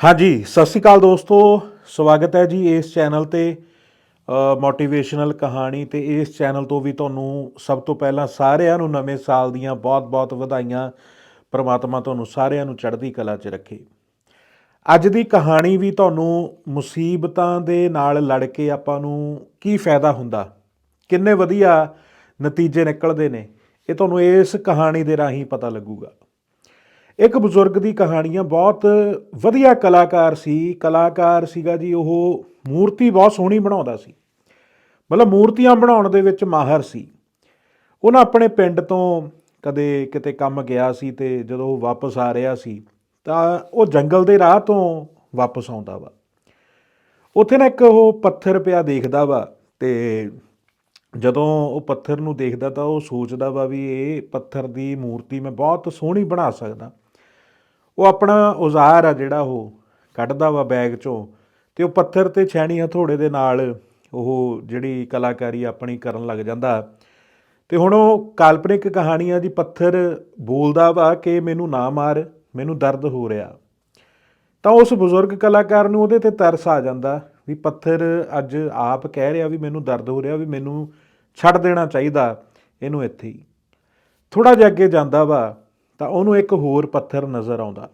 ਹਾਂਜੀ, ਸਤਿ ਸ਼੍ਰੀ ਅਕਾਲ ਦੋਸਤੋ। ਸਵਾਗਤ ਹੈ ਜੀ ਇਸ ਚੈਨਲ ਤੇ ਮੋਟੀਵੇਸ਼ਨਲ ਕਹਾਣੀ ਤੇ ਇਸ ਚੈਨਲ ਤੋਂ ਵੀ ਤੁਹਾਨੂੰ ਸਭ ਤੋਂ ਪਹਿਲਾਂ ਸਾਰਿਆਂ ਨੂੰ ਨਵੇਂ ਸਾਲ ਦੀਆਂ ਬਹੁਤ-ਬਹੁਤ ਵਧਾਈਆਂ। ਪ੍ਰਮਾਤਮਾ ਤੁਹਾਨੂੰ ਸਾਰਿਆਂ ਨੂੰ ਚੜ੍ਹਦੀ ਕਲਾ 'ਚ ਰੱਖੇ। ਅੱਜ ਦੀ ਕਹਾਣੀ ਵੀ ਤੁਹਾਨੂੰ ਮੁਸੀਬਤਾਂ ਦੇ ਨਾਲ ਲੜ ਕੇ ਆਪਾਂ ਨੂੰ ਕੀ ਫਾਇਦਾ ਹੁੰਦਾ? ਕਿੰਨੇ ਵਧੀਆ ਨਤੀਜੇ ਨਿਕਲਦੇ ਨੇ। ਇਹ ਤੁਹਾਨੂੰ ਇਸ ਕਹਾਣੀ ਦੇ ਰਾਹੀਂ ਪਤਾ ਲੱਗੂਗਾ। ਇੱਕ ਬਜ਼ੁਰਗ ਦੀ ਕਹਾਣੀਆਂ ਬਹੁਤ ਵਧੀਆ ਕਲਾਕਾਰ ਸੀ। ਕਲਾਕਾਰ ਸੀਗਾ ਜੀ, ਉਹ ਮੂਰਤੀ ਬਹੁਤ ਸੋਹਣੀ ਬਣਾਉਂਦਾ ਸੀ। ਮਤਲਬ ਮੂਰਤੀਆਂ ਬਣਾਉਣ ਦੇ ਵਿੱਚ ਮਾਹਰ ਸੀ। ਉਹਨਾਂ ਆਪਣੇ ਪਿੰਡ ਤੋਂ ਕਦੇ ਕਿਤੇ ਕੰਮ ਗਿਆ ਸੀ ਤੇ ਜਦੋਂ ਉਹ ਵਾਪਸ ਆ ਰਿਹਾ ਸੀ, ਤਾਂ ਉਹ ਜੰਗਲ ਦੇ ਰਾਹ ਤੋਂ ਵਾਪਸ ਆਉਂਦਾ ਵਾ। ਉੱਥੇ ਨਾ ਇੱਕ ਉਹ ਪੱਥਰ ਪਿਆ ਦੇਖਦਾ ਵਾ ਤੇ ਜਦੋਂ ਉਹ ਪੱਥਰ ਨੂੰ ਦੇਖਦਾ ਤਾਂ ਉਹ ਸੋਚਦਾ ਵਾ ਵੀ ਇਹ ਪੱਥਰ ਦੀ ਮੂਰਤੀ ਮੈਂ ਬਹੁਤ ਸੋਹਣੀ ਬਣਾ ਸਕਦਾ। ਉਹ ਆਪਣਾ ਔਜ਼ਾਰ ਆ ਜਿਹੜਾ ਉਹ ਕੱਢਦਾ ਵਾ ਬੈਗ ਚੋਂ ਤੇ ਉਹ ਪੱਥਰ ਤੇ ਛੈਣੀ ਹਥੋੜੇ ਦੇ ਨਾਲ ਉਹ ਜਿਹੜੀ ਕਲਾਕਾਰੀ ਆਪਣੀ ਕਰਨ ਲੱਗ ਜਾਂਦਾ। ਤੇ ਹੁਣ ਉਹ ਕਾਲਪਨਿਕ ਕਹਾਣੀ ਆ ਜੀ ਪੱਥਰ ਬੋਲਦਾ ਵਾ ਕਿ ਮੈਨੂੰ ਨਾ ਮਾਰ, ਮੈਨੂੰ ਦਰਦ ਹੋ ਰਿਹਾ। ਤਾਂ ਉਸ ਬਜ਼ੁਰਗ ਕਲਾਕਾਰ ਨੂੰ ਉਹਦੇ ਤੇ ਤਰਸ ਆ ਜਾਂਦਾ ਵੀ ਪੱਥਰ ਅੱਜ ਆਪ ਕਹਿ ਰਿਹਾ ਵੀ ਮੈਨੂੰ ਦਰਦ ਹੋ ਰਿਹਾ ਵੀ ਮੈਨੂੰ ਛੱਡ ਦੇਣਾ ਚਾਹੀਦਾ ਇਹਨੂੰ ਇੱਥੇ ਹੀ। ਥੋੜਾ ਜਿਹਾ ਅੱਗੇ ਜਾਂਦਾ ਵਾ ਤਾਂ ਉਹਨੂੰ ਇੱਕ ਹੋਰ ਪੱਥਰ ਨਜ਼ਰ ਆਉਂਦਾ।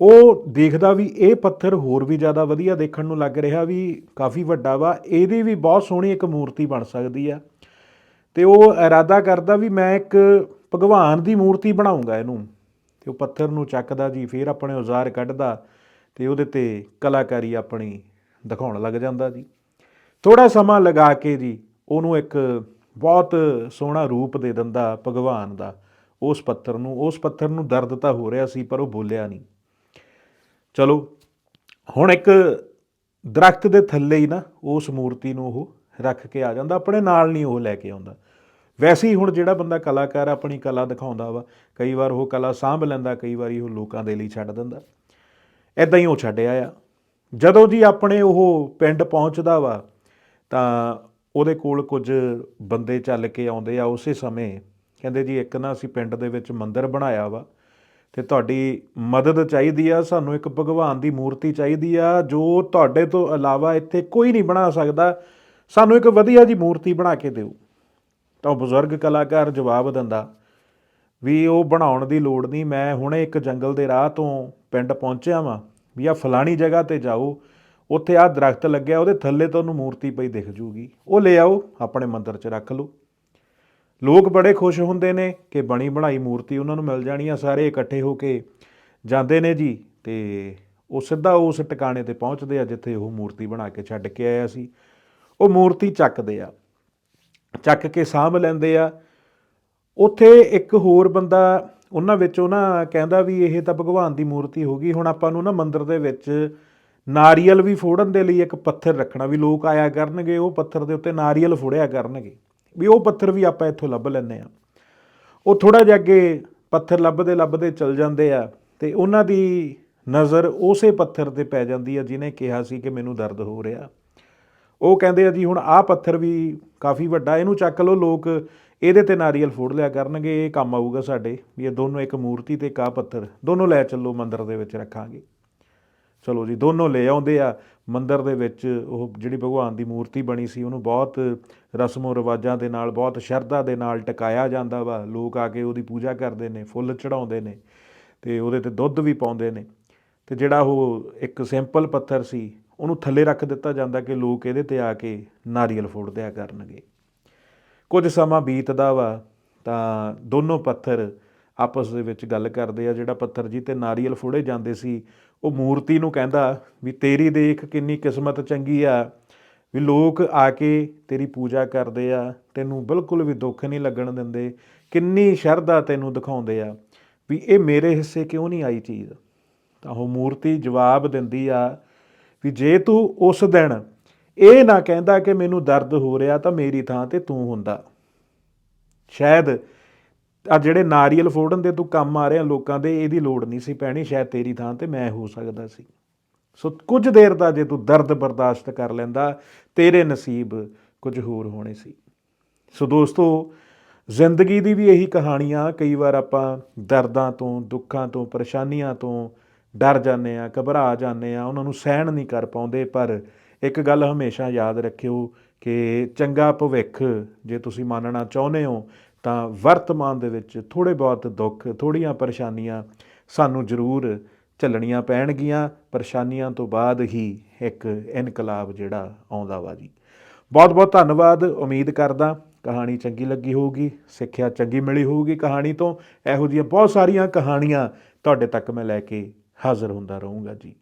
ਉਹ ਦੇਖਦਾ ਵੀ ਇਹ ਪੱਥਰ ਹੋਰ ਵੀ ਜ਼ਿਆਦਾ ਵਧੀਆ ਦੇਖਣ ਨੂੰ ਲੱਗ ਰਿਹਾ ਵੀ ਕਾਫੀ ਵੱਡਾ ਵਾ, ਇਹਦੀ ਵੀ ਬਹੁਤ ਸੋਹਣੀ ਇੱਕ ਮੂਰਤੀ ਬਣ ਸਕਦੀ ਆ। ਤੇ ਉਹ ਇਰਾਦਾ ਕਰਦਾ ਵੀ ਮੈਂ ਇੱਕ ਭਗਵਾਨ ਦੀ ਮੂਰਤੀ ਬਣਾਉਂਗਾ ਇਹਨੂੰ। ਤੇ ਉਹ ਪੱਥਰ ਨੂੰ ਚੱਕਦਾ ਜੀ, ਫਿਰ ਆਪਣੇ ਔਜ਼ਾਰ ਕੱਢਦਾ ਤੇ ਉਹਦੇ ਤੇ ਕਲਾਕਾਰੀ ਆਪਣੀ ਦਿਖਾਉਣ ਲੱਗ ਜਾਂਦਾ ਜੀ। ਥੋੜਾ ਸਮਾਂ ਲਗਾ ਕੇ ਜੀ, ਉਹਨੂੰ ਇੱਕ ਬਹੁਤ ਸੋਹਣਾ ਰੂਪ ਦੇ ਦਿੰਦਾ ਭਗਵਾਨ ਦਾ। ਉਸ ਪੱਥਰ ਨੂੰ, ਉਸ ਪੱਥਰ ਨੂੰ ਦਰਦ ਤਾਂ ਹੋ ਰਿਹਾ ਸੀ, ਪਰ ਉਹ ਬੋਲਿਆ ਨਹੀਂ। ਚਲੋ, ਹੁਣ ਇੱਕ ਦਰਖਤ ਦੇ ਥੱਲੇ ਹੀ ਨਾ, ਉਸ ਮੂਰਤੀ ਨੂੰ ਉਹ ਰੱਖ ਕੇ ਆ ਜਾਂਦਾ, ਆਪਣੇ ਨਾਲ ਨਹੀਂ ਉਹ ਲੈ ਕੇ ਆਉਂਦਾ। ਵੈਸੇ ਹੀ ਹੁਣ ਜਿਹੜਾ ਬੰਦਾ ਕਲਾਕਾਰ ਆਪਣੀ ਕਲਾ ਦਿਖਾਉਂਦਾ ਵਾ, ਕਈ ਵਾਰ ਉਹ ਕਲਾ ਸਾਂਭ ਲੈਂਦਾ, ਕਈ ਵਾਰੀ ਉਹ ਲੋਕਾਂ ਦੇ ਲਈ ਛੱਡ ਦਿੰਦਾ। ਐਦਾਂ ਹੀ ਉਹ ਛੱਡਿਆ ਆ ਜਦੋਂ ਜੀ ਆਪਣੇ ਉਹ ਪਿੰਡ ਪਹੁੰਚਦਾ ਵਾ, ਤਾਂ ਉਹਦੇ ਕੋਲ ਕੁਝ ਬੰਦੇ ਚੱਲ ਕੇ ਆਉਂਦੇ ਆ, ਉਸੇ ਸਮੇਂ ਕਹਿੰਦੇ ਜੀ ਇੱਕ ਨਾ ਅਸੀਂ ਪਿੰਡ ਦੇ ਵਿੱਚ ਮੰਦਿਰ ਬਣਾਇਆ ਵਾ ਤੇ ਤੁਹਾਡੀ ਮਦਦ ਚਾਹੀਦੀ ਆ, ਸਾਨੂੰ ਇੱਕ ਭਗਵਾਨ ਦੀ ਮੂਰਤੀ ਚਾਹੀਦੀ ਆ, ਜੋ ਤੁਹਾਡੇ ਤੋਂ ਇਲਾਵਾ ਇੱਥੇ ਕੋਈ ਨਹੀਂ ਬਣਾ ਸਕਦਾ। ਸਾਨੂੰ ਇੱਕ ਵਧੀਆ ਜੀ ਮੂਰਤੀ ਬਣਾ ਕੇ ਦਿਓ। ਤਾਂ ਉਹ ਬਜ਼ੁਰਗ ਕਲਾਕਾਰ ਜਵਾਬ ਦਿੰਦਾ, ਵੀ ਉਹ ਬਣਾਉਣ ਦੀ ਲੋੜ ਨਹੀਂ, ਮੈਂ ਹੁਣੇ ਇੱਕ ਜੰਗਲ ਦੇ ਰਾਹ ਤੋਂ ਪਿੰਡ ਪਹੁੰਚਿਆ ਵਾਂ, ਵੀ ਆ ਫਲਾਣੀ ਜਗ੍ਹਾ ਤੇ ਜਾਓ, ਉੱਥੇ ਆ ਦਰਖਤ ਲੱਗਿਆ, ਉਹਦੇ ਥੱਲੇ ਤੁਹਾਨੂੰ ਮੂਰਤੀ ਪਈ ਦਿਖ ਜੂਗੀ। ਉਹ ਲੈ ਆਓ, ਆਪਣੇ ਮੰਦਰ 'ਚ ਰੱਖ ਲਓ। ਲੋਕ ਬੜੇ ਖੁਸ਼ ਹੁੰਦੇ ਨੇ ਕਿ ਬਣੀ ਬਣਾਈ ਮੂਰਤੀ ਉਹਨਾਂ ਨੂੰ ਮਿਲ ਜਾਣੀ ਆ, ਸਾਰੇ ਇਕੱਠੇ ਹੋ ਕੇ ਜਾਂਦੇ ਨੇ ਜੀ ਤੇ ਉਹ ਸਿੱਧਾ ਉਸ ਟਿਕਾਣੇ ਤੇ ਪਹੁੰਚਦੇ ਆ ਜਿੱਥੇ ਉਹ ਮੂਰਤੀ ਬਣਾ ਕੇ ਛੱਡ ਕੇ ਆਇਆ ਸੀ। ਉਹ ਮੂਰਤੀ ਚੱਕਦੇ ਆ, ਚੱਕ ਕੇ ਸਾਂਭ ਲੈਂਦੇ ਆ। ਉੱਥੇ ਇੱਕ ਹੋਰ ਬੰਦਾ ਉਹਨਾਂ ਵਿੱਚੋਂ ਨਾ ਕਹਿੰਦਾ ਵੀ ਇਹ ਤਾਂ ਭਗਵਾਨ ਦੀ ਮੂਰਤੀ ਹੋ ਗਈ, ਹੁਣ ਆਪਾਂ ਨੂੰ ਨਾ ਮੰਦਿਰ ਦੇ ਵਿੱਚ ਨਾਰੀਅਲ ਵੀ ਫੋੜਨ ਦੇ ਲਈ ਇੱਕ ਪੱਥਰ ਰੱਖਣਾ, ਵੀ ਲੋਕ ਆਇਆ ਕਰਨਗੇ, ਉਹ ਪੱਥਰ ਦੇ ਉੱਤੇ ਨਾਰੀਅਲ ਫੋੜਿਆ ਕਰਨਗੇ। ਵੀ ਉਹ ਪੱਥਰ ਵੀ ਆਪਾਂ ਇੱਥੋਂ ਲੱਭ ਲੈਂਦੇ ਆ ਉਹ ਥੋੜਾ ਜਿਹਾ ਅੱਗੇ ਪੱਥਰ ਲੱਭਦੇ ਲੱਭਦੇ ਚੱਲ ਜਾਂਦੇ ਆ ਤੇ ਉਹਨਾਂ ਦੀ ਨਜ਼ਰ ਉਸੇ ਪੱਥਰ ਤੇ ਪੈ ਜਾਂਦੀ ਆ ਜਿਹਨੇ ਕਿਹਾ ਸੀ ਕਿ ਮੈਨੂੰ ਦਰਦ ਹੋ ਰਿਹਾ। ਉਹ ਕਹਿੰਦੇ ਆ ਜੀ ਹੁਣ ਆਹ ਪੱਥਰ ਵੀ ਕਾਫੀ ਵੱਡਾ, ਇਹਨੂੰ ਚੱਕ ਲਓ ਲੋਕ, ਇਹਦੇ ਤੇ ਨਾਰੀਅਲ ਫੋੜ ਲਿਆ ਕਰਨਗੇ, ਇਹ ਕੰਮ ਆਊਗਾ ਸਾਡੇ, ਵੀ ਇਹ ਦੋਨੋਂ ਇੱਕ ਮੂਰਤੀ ਤੇ ਇੱਕ ਆਹ ਪੱਥਰ, ਦੋਨੋਂ ਲੈ ਚੱਲੋ ਮੰਦਰ ਦੇ ਵਿੱਚ ਰੱਖਾਂਗੇ। ਚਲੋ ਜੀ, ਦੋਨੋਂ ਲੈ ਆਉਂਦੇ ਆ ਮੰਦਰ ਦੇ ਵਿੱਚ ਉਹ ਜਿਹੜੀ ਭਗਵਾਨ ਦੀ ਮੂਰਤੀ ਬਣੀ ਸੀ, ਉਹਨੂੰ ਬਹੁਤ ਰਸਮੋ ਰਿਵਾਜਾਂ ਦੇ ਨਾਲ, ਬਹੁਤ ਸ਼ਰਧਾ ਦੇ ਨਾਲ ਟਿਕਾਇਆ ਜਾਂਦਾ ਵਾ। ਲੋਕ ਆ ਕੇ ਉਹਦੀ ਪੂਜਾ ਕਰਦੇ ਨੇ, ਫੁੱਲ ਚੜਾਉਂਦੇ ਨੇ ਤੇ ਉਹਦੇ ਤੇ ਦੁੱਧ ਵੀ ਪਾਉਂਦੇ ਨੇ। ਤੇ ਜਿਹੜਾ ਉਹ ਇੱਕ ਸਿੰਪਲ ਪੱਥਰ ਸੀ, ਉਹਨੂੰ ਥੱਲੇ ਰੱਖ ਦਿੱਤਾ ਜਾਂਦਾ ਕਿ ਲੋਕ ਇਹਦੇ ਤੇ ਆ ਕੇ ਨਾਰੀਅਲ ਫੋੜ ਦਿਆ ਕਰਨਗੇ। ਕੁਝ ਸਮਾਂ ਬੀਤਦਾ ਵਾ ਤਾਂ ਦੋਨੋਂ ਪੱਥਰ ਆਪਸ ਦੇ ਵਿੱਚ ਗੱਲ ਕਰਦੇ ਆ, ਜਿਹੜਾ ਪੱਥਰ ਜੀ ਤੇ ਨਾਰੀਅਲ ਫੋੜੇ ਜਾਂਦੇ ਸੀ, ਉਹ ਮੂਰਤੀ ਨੂੰ ਕਹਿੰਦਾ ਵੀ ਤੇਰੀ ਦੇਖ ਕਿੰਨੀ ਕਿਸਮਤ ਚੰਗੀ ਆ, ਵੀ ਲੋਕ ਆ ਕੇ ਤੇਰੀ ਪੂਜਾ ਕਰਦੇ ਆ, ਤੈਨੂੰ ਬਿਲਕੁਲ ਵੀ ਦੁੱਖ ਨਹੀਂ ਲੱਗਣ ਦਿੰਦੇ, ਕਿੰਨੀ ਸ਼ਰਧਾ ਤੈਨੂੰ ਦਿਖਾਉਂਦੇ ਆ, ਵੀ ਇਹ ਮੇਰੇ ਹਿੱਸੇ ਕਿਉਂ ਨਹੀਂ ਆਈ ਚੀਜ਼? ਤਾਂ ਉਹ ਮੂਰਤੀ ਜਵਾਬ ਦਿੰਦੀ ਆ ਵੀ ਜੇ ਤੂੰ ਉਸ ਦਿਨ ਇਹ ਨਾ ਕਹਿੰਦਾ ਕਿ ਮੈਨੂੰ ਦਰਦ ਹੋ ਰਿਹਾ ਤਾਂ ਮੇਰੀ ਥਾਂ ਤੇ ਤੂੰ ਹੁੰਦਾ। ਸ਼ਾਇਦ ਆ ਜਿਹੜੇ ਨਾਰੀਅਲ ਫੋੜਨ ਦੇ ਤੂੰ ਕੰਮ ਆ ਰਿਹਾ ਲੋਕਾਂ ਦੇ, ਇਹਦੀ ਲੋੜ ਨਹੀਂ ਸੀ ਪੈਣੀ, ਸ਼ਾਇਦ ਤੇਰੀ ਥਾਂ ਤੇ ਮੈਂ ਹੋ ਸਕਦਾ ਸੀ। ਸੋ ਕੁਝ ਦੇਰ ਦਾ ਜੇ ਤੂੰ ਦਰਦ ਬਰਦਾਸ਼ਤ ਕਰ ਲੈਂਦਾ, ਤੇਰੇ ਨਸੀਬ ਕੁਝ ਹੋਰ ਹੋਣੇ ਸੀ। ਸੋ ਦੋਸਤੋ, ਜ਼ਿੰਦਗੀ ਦੀ ਵੀ ਇਹੀ ਕਹਾਣੀਆਂ, ਕਈ ਵਾਰ ਆਪਾਂ ਦਰਦਾਂ ਤੋਂ, ਦੁੱਖਾਂ ਤੋਂ, ਪਰੇਸ਼ਾਨੀਆਂ ਤੋਂ ਡਰ ਜਾਂਦੇ ਆ, ਘਬਰਾ ਜਾਂਦੇ ਆ, ਉਹਨਾਂ ਨੂੰ ਸਹਿਣ ਨਹੀਂ ਕਰ ਪਾਉਂਦੇ, ਪਰ ਇੱਕ ਗੱਲ ਹਮੇਸ਼ਾ ਯਾਦ ਰੱਖਿਓ ਕਿ ਚੰਗਾ ਭਵਿੱਖ ਜੇ ਤੁਸੀਂ ਮੰਨਣਾ ਚਾਹੁੰਦੇ ਹੋ ਤਾਂ ਵਰਤਮਾਨ ਦੇ ਵਿੱਚ ਥੋੜੇ ਬਹੁਤ ਦੁੱਖ ਥੋੜੀਆਂ ਪਰੇਸ਼ਾਨੀਆਂ ਸਾਨੂੰ ਜ਼ਰੂਰ ਝੱਲਣੀਆਂ ਪੈਣਗੀਆਂ। ਪਰੇਸ਼ਾਨੀਆਂ ਤੋਂ ਬਾਅਦ ਹੀ ਇੱਕ ਇਨਕਲਾਬ ਜਿਹੜਾ ਆਉਂਦਾ ਵਾ ਜੀ। ਬਹੁਤ ਬਹੁਤ ਧੰਨਵਾਦ। ਉਮੀਦ ਕਰਦਾ ਕਹਾਣੀ ਚੰਗੀ ਲੱਗੀ ਹੋਊਗੀ, ਸਿੱਖਿਆ ਚੰਗੀ ਮਿਲੀ ਹੋਊਗੀ ਕਹਾਣੀ ਤੋਂ। ਇਹੋ ਜਿਹੀਆਂ ਬਹੁਤ ਸਾਰੀਆਂ ਕਹਾਣੀਆਂ ਤੁਹਾਡੇ ਤੱਕ ਮੈਂ ਲੈ ਕੇ ਹਾਜ਼ਰ ਹੁੰਦਾ ਰਹੂੰਗਾ ਜੀ।